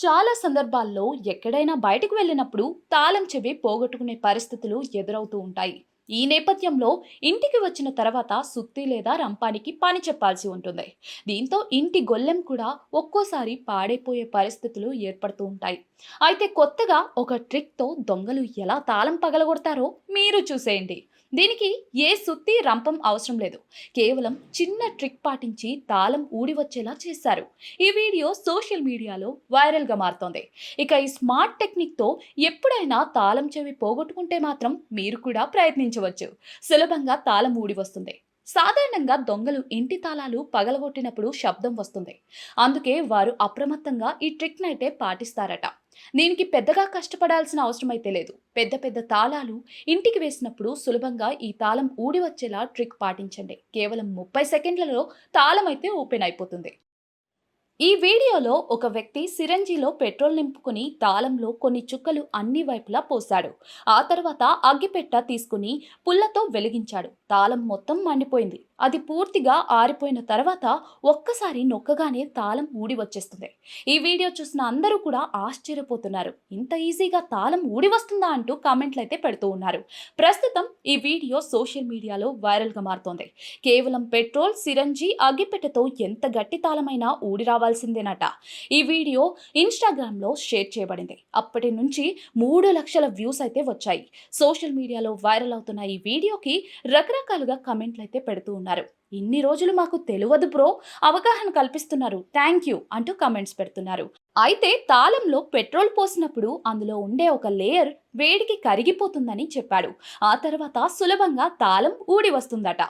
చాలా సందర్భాల్లో ఎక్కడైనా బయటకు వెళ్ళినప్పుడు తాళం చెవి పోగొట్టుకునే పరిస్థితులు ఎదురవుతూ ఉంటాయి. ఈ నేపథ్యంలో ఇంటికి వచ్చిన తర్వాత సుత్తి లేదా రంపానికి పని చెప్పాల్సి ఉంటుంది. దీంతో ఇంటి గొల్లెం కూడా ఒక్కోసారి పాడైపోయే పరిస్థితులు ఏర్పడుతూ ఉంటాయి. అయితే కొత్తగా ఒక ట్రిక్తో దొంగలు ఎలా తాళం పగలగొడతారో మీరు చూసేయండి. దీనికి ఏ సుత్తి రంపం అవసరం లేదు. కేవలం చిన్న ట్రిక్ పాటించి తాళం ఊడి వచ్చేలా చేశారు. ఈ వీడియో సోషల్ మీడియాలో వైరల్గా మారుతోంది. ఇక ఈ స్మార్ట్ టెక్నిక్తో ఎప్పుడైనా తాళం చెవి పోగొట్టుకుంటే మాత్రం మీరు కూడా ప్రయత్నించవచ్చు. సులభంగా తాళం ఊడి వస్తుంది. సాధారణంగా దొంగలు ఇంటి తాళాలు పగలగొట్టినప్పుడు శబ్దం వస్తుంది. అందుకే వారు అప్రమత్తంగా ఈ ట్రిక్ని అయితే పాటిస్తారట. దీనికి పెద్దగా కష్టపడాల్సిన అవసరం అయితే లేదు. పెద్ద పెద్ద తాళాలు ఇంటికి వేసినప్పుడు సులభంగా ఈ తాళం ఊడి వచ్చేలా ట్రిక్ పాటించండి. కేవలం ముప్పై సెకండ్లలో తాళం అయితే ఓపెన్ అయిపోతుంది. ఈ వీడియోలో ఒక వ్యక్తి సిరంజిలో పెట్రోల్ నింపుకుని తాళంలో కొన్ని చుక్కలు అన్ని వైపులా పోశాడు. ఆ తర్వాత అగ్గిపెట్ట తీసుకుని పుల్లతో వెలిగించాడు. తాళం మొత్తం మండిపోయింది. అది పూర్తిగా ఆరిపోయిన తర్వాత ఒక్కసారి నొక్కగానే తాళం ఊడి వచ్చేస్తుంది. ఈ వీడియో చూసిన అందరూ కూడా ఆశ్చర్యపోతున్నారు. ఇంత ఈజీగా తాళం ఊడి వస్తుందా అంటూ కామెంట్లు అయితే పెడుతూ ఉన్నారు. ప్రస్తుతం ఈ వీడియో సోషల్ మీడియాలో వైరల్గా మారుతోంది. కేవలం పెట్రోల్ సిరంజి అగ్గిపెట్టతో ఎంత గట్టి తాళమైనా ఊడి రావాలి. చేసుకోవాల్సిందేనట ఈ వీడియో ఇన్స్టాగ్రామ్లో షేర్ చేయబడింది. అప్పటి నుంచి మూడు లక్షల వ్యూస్ అయితే వచ్చాయి. సోషల్ మీడియాలో వైరల్ అవుతున్న ఈ వీడియోకి రకరకాలుగా కమెంట్లు అయితే పెడుతూ ఉన్నారు. ఇన్ని రోజులు మాకు తెలియదు బ్రో. అవగాహన కల్పిస్తున్నారు. థ్యాంక్ యూ అంటూ కమెంట్స్ పెడుతున్నారు. అయితే తాళంలో పెట్రోల్ పోసినప్పుడు అందులో ఉండే ఒక లేయర్ వేడికి కరిగిపోతుందని చెప్పాడు. ఆ తర్వాత సులభంగా తాళం ఊడి వస్తుందట.